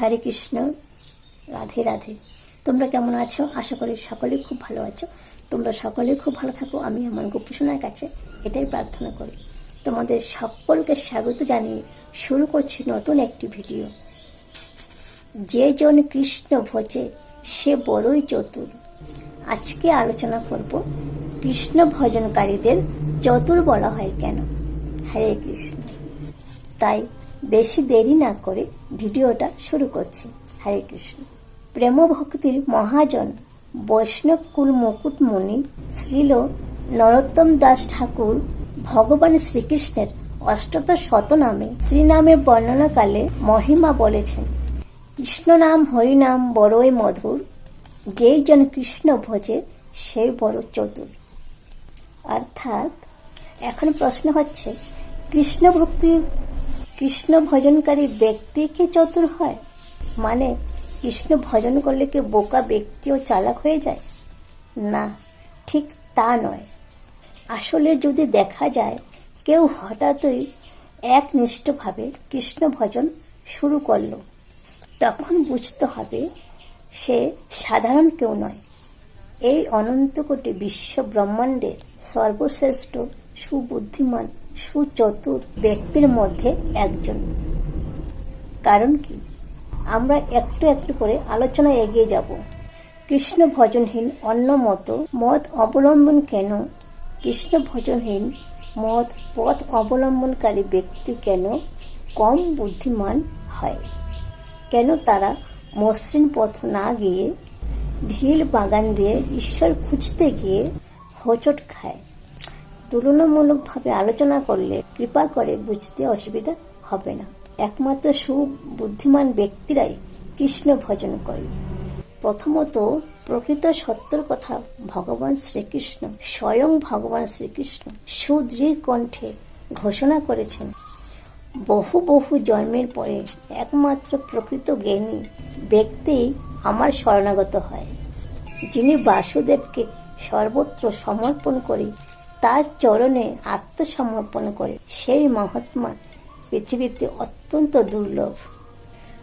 হরে কৃষ্ণ, রাধে রাধে। তোমরা কেমন আছো? আশা করি সকলেই খুব ভালো আছো। তোমরা সকলেই খুব ভালো থাকো। আমি আমার গোপীসোনার কাছে এটাই প্রার্থনা করি। তোমাদের সকলকে স্বাগত জানিয়ে শুরু করছি নতুন একটি ভিডিও। যে জন কৃষ্ণ ভজে, সে বড়ই চতুর। আজকে আলোচনা করব কৃষ্ণ ভজনকারীদের চতুর বলা হয় কেন? হরে কৃষ্ণ। তাই বেশি দেরি না করে ভিডিওটা শুরু করছি। হরে কৃষ্ণ। প্রেম ভক্তির মহাজন বৈষ্ণব কুল মুকুট মুনি শ্রীল নরোত্তম দাস ঠাকুর ভগবান শ্রীকৃষ্ণের অষ্টত শতনামে শ্রীনামের বর্ণনাকালে মহিমা বলেছেন, কৃষ্ণ নাম হরিনাম বড়ই মধুর, যেই জন কৃষ্ণ ভোজে সেই বড় চতুর। অর্থাৎ এখন প্রশ্ন হচ্ছে কৃষ্ণ ভক্তি কৃষ্ণ ভজনকারী ব্যক্তি কি চতুর হয়? মানে কৃষ্ণ ভজন করলে কি বোকা ব্যক্তিও চালাক হয়ে যায়? না, ঠিক তা নয়। আসলে যদি দেখা যায়, কেউ হঠাৎই একনিষ্ঠভাবে কৃষ্ণ ভজন শুরু করল, তখন বুঝতে হবে সে সাধারণ কেউ নয়। এই অনন্ত কোটি বিশ্ব ব্রহ্মাণ্ডের সর্বশ্রেষ্ঠ সুবুদ্ধিমান সুচতুর ব্যক্তির মধ্যে একজন। কারণ কি? আমরা একটু একটু করে আলোচনা এগিয়ে যাব। কৃষ্ণ ভজনহীন অন্য মতো মত অবলম্বন কেন? কৃষ্ণ ভজনহীন মত পথ অবলম্বনকারী ব্যক্তি কেন কম বুদ্ধিমান হয়? কেন তারা মসৃণ পথ না গিয়ে ঢিল বাগান দিয়ে ঈশ্বর খুঁজতে গিয়ে হোঁচট খায়? তুলনামূলকভাবে আলোচনা করলে কৃপা করে বুঝতে অসুবিধা হবে না। একমাত্র সুবুদ্ধিমান ব্যক্তিরাই কৃষ্ণ ভজন করে প্রথমত, প্রকৃত সত্যর কথা ভগবান শ্রীকৃষ্ণ, স্বয়ং ভগবান শ্রীকৃষ্ণ সুদৃঢ় কণ্ঠে ঘোষণা করেছেন। বহু বহু জন্মের পরে একমাত্র প্রকৃত জ্ঞানী ব্যক্তি আমার শরণাগত হয়, যিনি বাসুদেবকে সর্বত্র সমর্পণ করে তার চরণে আত্মসমর্পণ করে। সেই মহাত্মা পৃথিবীতে অত্যন্ত দুর্লভ।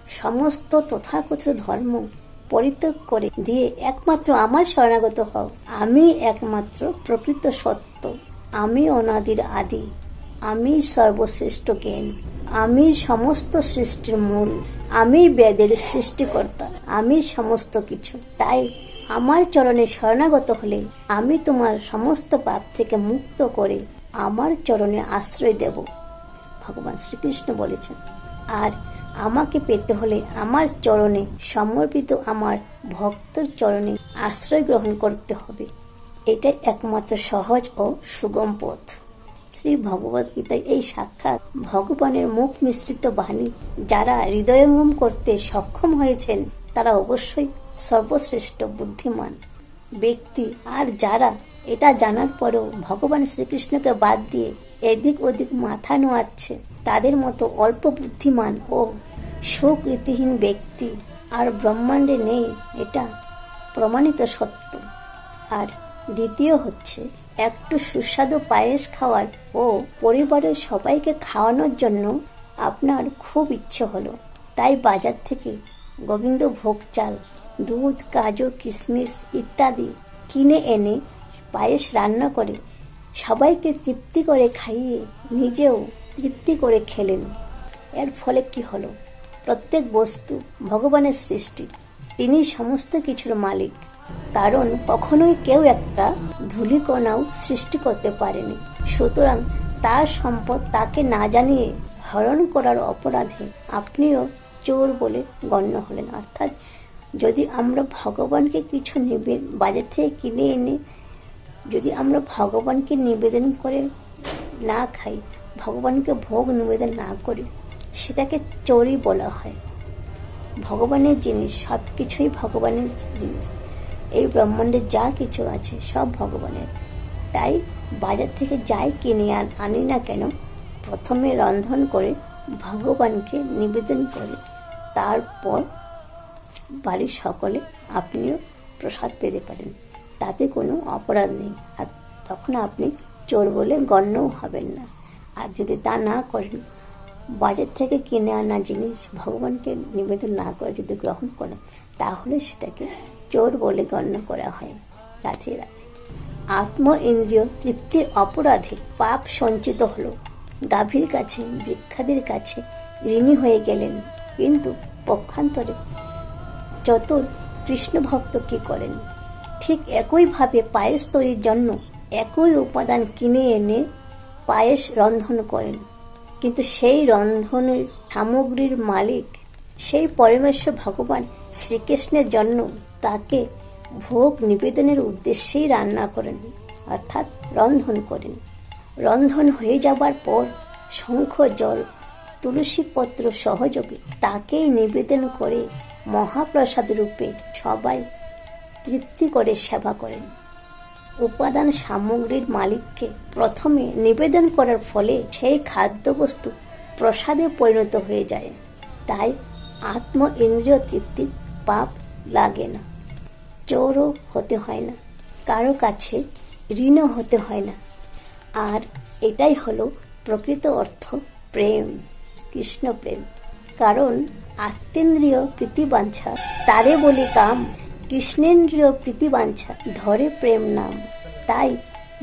সমস্ত তথাকথিত ধর্ম পরিত্যাগ করে দিয়ে একমাত্র আমার শরণাগত হও। আমি একমাত্র প্রকৃত সত্য। আমি অনাদির আদি। আমি সর্বশ্রেষ্ঠ জ্ঞান। আমি সমস্ত সৃষ্টির মূল। আমি বেদের সৃষ্টিকর্তা। আমি সমস্ত কিছু। তাই আমার চরণে শরণাগত হলে আমি তোমার সমস্ত পাপ থেকে মুক্ত করে আমার চরণে আশ্রয় দেব। ভগবান শ্রীকৃষ্ণ বলেছেন, আর আমাকে পেতে হলে আমার চরণে সমর্পিত আমার ভক্তর চরণে আশ্রয় গ্রহণ করতে হবে। এটাই একমাত্র সহজ ও সুগম পথ। শ্রী ভগবত গীতায় এই সাক্ষাৎ ভগবানের মুখ মিশ্রিত বাণী যারা হৃদয়ঙ্গম করতে সক্ষম হয়েছেন, তারা অবশ্যই সর্বশ্রেষ্ঠ বুদ্ধিমান ব্যক্তি। আর যারা এটা জানার পরেও ভগবান শ্রীকৃষ্ণকে বাদ দিয়ে এদিক ওদিক মাথা নোয়াচ্ছে, তাদের মতো অল্প বুদ্ধিমান ও সুকৃতিহীন ব্যক্তি আর ব্রহ্মাণ্ডে নেই এটা প্রমাণিত সত্য। আর দ্বিতীয় হচ্ছে, একটু সুস্বাদু পায়েস খাওয়ার ও পরিবারের সবাইকে খাওয়ানোর জন্য আপনার খুব ইচ্ছে হলো। তাই বাজার থেকে গোবিন্দ ভোগ চাল দুধ কাজু কিশমিশ ইত্যাদি কিনে এনে পায়েস রান্না করে, সবাইকে তৃপ্তি করে খাইয়ে নিজেও তৃপ্তি করে খেলেন। এর ফলে কি হলো? প্রত্যেক বস্তু ভগবানের সৃষ্টি, তিনি সমস্ত কিছুর মালিক। কারণ কখনোই কেউ একটা ধূলিকণাও সৃষ্টি করতে পারেনি। সুতরাং তার সম্পদ তাকে না জানিয়ে হরণ করার অপরাধে আপনিও চোর বলে গণ্য হলেন। অর্থাৎ যদি আমরা ভগবানকে কিছু নিবে বাজার থেকে কিনে এনে যদি আমরা ভগবানকে নিবেদন করে না খাই, ভগবানকে ভোগ নিবেদন না করি, সেটাকে চোরই বলা হয়। ভগবানের জিনিস সব কিছুই ভগবানের জিনিস। এই ব্রহ্মাণ্ডে যা কিছু আছে সব ভগবানের। তাই বাজার থেকে যাই কিনে আনি না কেন, প্রথমে রন্ধন করে ভগবানকে নিবেদন করে। তারপর বাড়ির সকলে আপনিও প্রসাদ পেতে পারেন। তাতে কোনো অপরাধ নেই। আর তখন আপনি চোর বলে গণ্যও হবেন না। আর যদি তা না করেন, বাজার থেকে কিনে আনা জিনিস ভগবানকে নিবেদন না করে যদি গ্রহণ করে তাহলে সেটাকে চোর বলে গণ্য করা হয়। রাধে রাধে। আত্ম ইন্দ্রিয় তৃপ্তির অপরাধে পাপ সঞ্চিত হলো। গাভীর কাছে বৃক্ষাদের কাছে ঋণী হয়ে গেলেন। কিন্তু পক্ষান্তরে যত কৃষ্ণ ভক্ত কি করেন? ঠিক একইভাবে পায়েস তৈরির জন্য একই উপাদান কিনে এনে পায়েস রন্ধন করেন। কিন্তু সেই রন্ধনের সামগ্রীর মালিক সেই পরমেশ্বর ভগবান শ্রীকৃষ্ণের জন্য তাকে ভোগ নিবেদনের উদ্দেশ্যেই রান্না করেন, অর্থাৎ রন্ধন করেন। রন্ধন হয়ে যাবার পর শঙ্খ, জল তুলসী পত্র সহযোগে তাকেই নিবেদন করে মহাপ্রসাদ রূপে সবাই তৃপ্তি করে সেবা করেন। উপাদান সামগ্রীর মালিককে প্রথমে নিবেদন করার ফলে সেই খাদ্যবস্তু প্রসাদে পরিণত হয়ে যায়। তাই আত্ম ইন্দ্রিয় তৃপ্তি পাপ লাগে না। চোরও হতে হয় না, কারও কাছে ঋণও হতে হয় না। আর এটাই হলো প্রকৃত অর্থ প্রেম, কৃষ্ণ প্রেম। কারণ আত্মেন্দ্রিয় প্রীতিবাঞ্ছা। তারে বলি কাম, কৃষ্ণেন্দ্রিয় প্রীতিবাঞ্ছা, ধরে প্রেম নাম। তাই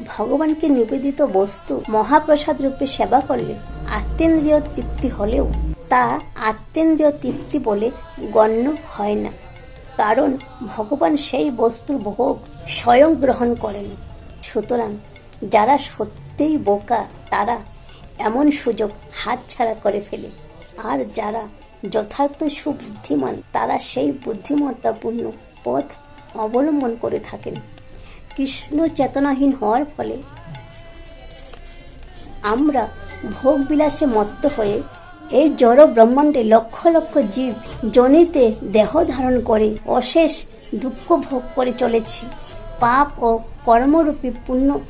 ভগবানকে নিবেদিত বস্তু মহাপ্রসাদ রূপে সেবা করলে আত্মেন্দ্রিয় তৃপ্তি হলেও তা আত্মেন্দ্রিয় তৃপ্তি বলে গণ্য হয় না। কারণ ভগবান সেই বস্তুর ভোগ স্বয়ং গ্রহণ করেন। সুতরাং যারা সত্যিই বোকা, তারা এমন সুযোগ হাতছাড়া করে ফেলে। আর যারা যথার্থ সুবুদ্ধিমান, তারা সেই বুদ্ধিমত্তাপূর্ণ পথ অবলম্বন করে থাকেন। কৃষ্ণ চেতনাহীন হওয়ার ফলে আমরা ভোগ বিলাসে মত্ত হয়ে এই জড় ব্রহ্মাণ্ডে লক্ষ লক্ষ জীব জনিতে দেহ ধারণ করে অশেষ দুঃখ ভোগ করে চলেছি। পাপ ও কর্মরূপী পুণ্য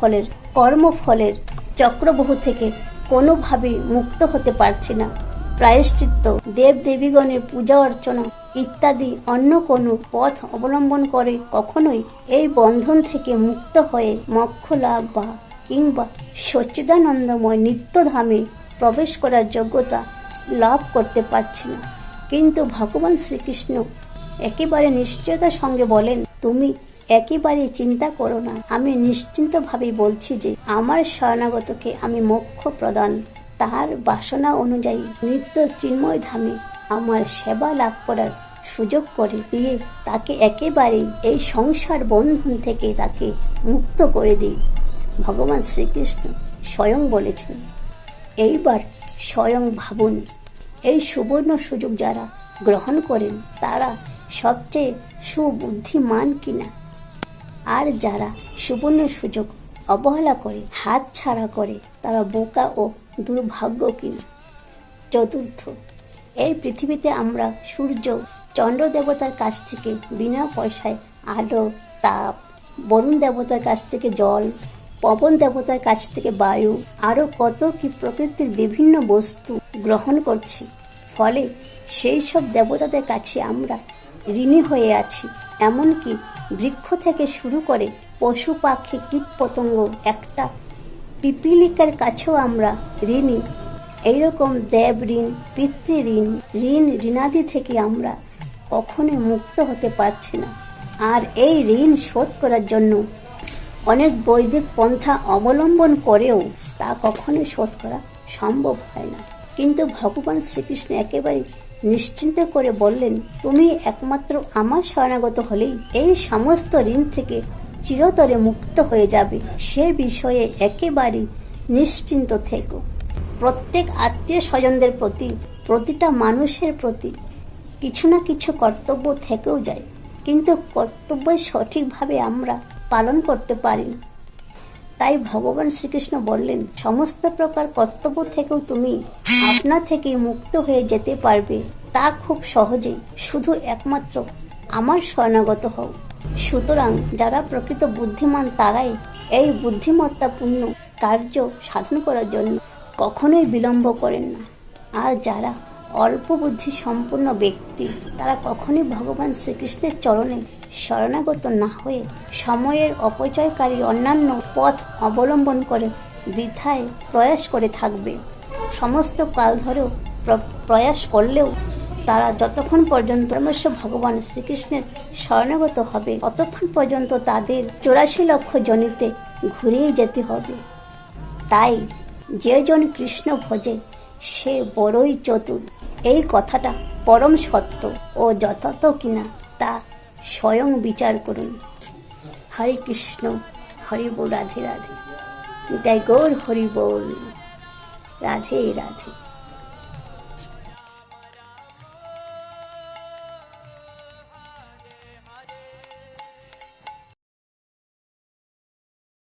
ফলের কর্মফলের চক্রবহু থেকে কোনোভাবেই মুক্ত হতে পারছি না। প্রায়শ্চিত্ত দেব দেবীগণের পূজা অর্চনা ইত্যাদি অন্য কোনো পথ অবলম্বন করে কখনোই এই বন্ধন থেকে মুক্ত হয়ে মোক্ষ লাভ বা কিংবা সচ্চিদানন্দময় নিত্যধামে প্রবেশ করার যোগ্যতা লাভ করতে পারছি না। কিন্তু ভগবান শ্রীকৃষ্ণ একেবারে নিশ্চয়তার সঙ্গে বলেন, তুমি একেবারে চিন্তা করো না। আমি নিশ্চিন্তভাবে বলছি যে, আমার শরণাগতকে আমি মোক্ষ প্রদান তাহার বাসনা অনুযায়ী নিত্য চিন্ময় ধামে আমার সেবা লাভ করার সুযোগ করে দিয়ে তাকে একেবারেই এই সংসার বন্ধন থেকে তাকে মুক্ত করে দিই। ভগবান শ্রীকৃষ্ণ স্বয়ং বলেছেন, এইবার স্বয়ং ভাবুন, এই সুবর্ণ সুযোগ যারা গ্রহণ করেন তারা সবচেয়ে সুবুদ্ধিমান কিনা? আর যারা সুবর্ণ সুযোগ অবহেলা করে হাত ছাড়া করে, তারা বোকা ও দুর্ভাগ্য কি? চতুর্থ, এই পৃথিবীতে আমরা সূর্য চন্দ্র দেবতার কাছ থেকে বিনা পয়সায় আলো, তাপ, বরুণ দেবতার কাছ থেকে জল, পবন দেবতার কাছ থেকে বায়ু আরও কত কি প্রকৃতির বিভিন্ন বস্তু গ্রহণ করছি। ফলে সেই সব দেবতাদের কাছে আমরা ঋণী হয়ে আছি। এমনকি বৃক্ষ থেকে শুরু করে পশু পাখি কীট পতঙ্গ একটা পিপিলিকার কাছেও আমরা ঋণী। এইরকম দেব ঋণ, পিতৃ ঋণ ঋণ ঋণাদি থেকে আমরা কখনোই মুক্ত হতে পারছি না। আর এই ঋণ শোধ করার জন্য অনেক বৈদিক পন্থা অবলম্বন করেও তা কখনোই শোধ করা সম্ভব হয় না। কিন্তু ভগবান শ্রীকৃষ্ণ একেবারে নিশ্চিন্ত করে বললেন, তুমি একমাত্র আমার শরণাগত হলেই এই সমস্ত ঋণ থেকে চিরতরে মুক্ত হয়ে যাবে। সে বিষয়ে একেবারেই নিশ্চিন্ত থেকো। প্রত্যেক আত্মীয় স্বজনদের প্রতি, প্রতিটা মানুষের প্রতি কিছু না কিছু কর্তব্য থেকেও যায়। কিন্তু কর্তব্য সঠিকভাবে আমরা পালন করতে পারি না। তাই ভগবান শ্রীকৃষ্ণ বললেন, সমস্ত প্রকার কর্তব্য থেকেও তুমি আপনা থেকেই মুক্ত হয়ে যেতে পারবে। তা খুব সহজেই। শুধু একমাত্র আমার শরণাগত হও। সুতরাং যারা প্রকৃত বুদ্ধিমান, তারাই এই বুদ্ধিমত্তাপূর্ণ কার্য সাধন করার জন্য কখনোই বিলম্ব করেন না। আর যারা অল্প বুদ্ধি সম্পূর্ণ ব্যক্তি, তারা কখনোই ভগবান শ্রীকৃষ্ণের চরণে শরণাগত না হয়ে সময়ের অপচয়কারী অন্যান্য পথ অবলম্বন করে বৃথায় প্রয়াস করে থাকবে। সমস্ত কাল ধরেও প্র- প্রয়াস করলেও তারা যতক্ষণ পর্যন্ত পরমেশ্বর ভগবান শ্রীকৃষ্ণের শরণাগত হবে, ততক্ষণ পর্যন্ত তাদের চৌরাশি লক্ষ জনিতে ঘুরেই যেতে হবে। তাই যে জন কৃষ্ণ ভজে, সে বড়ই চতুর। এই কথাটা পরম সত্য ও যথার্থ কিনা তা স্বয়ং বিচার করুন। হরে কৃষ্ণ, হরি বল, রাধে রাধে। নিতাই গৌর, হরি রাধে রাধে।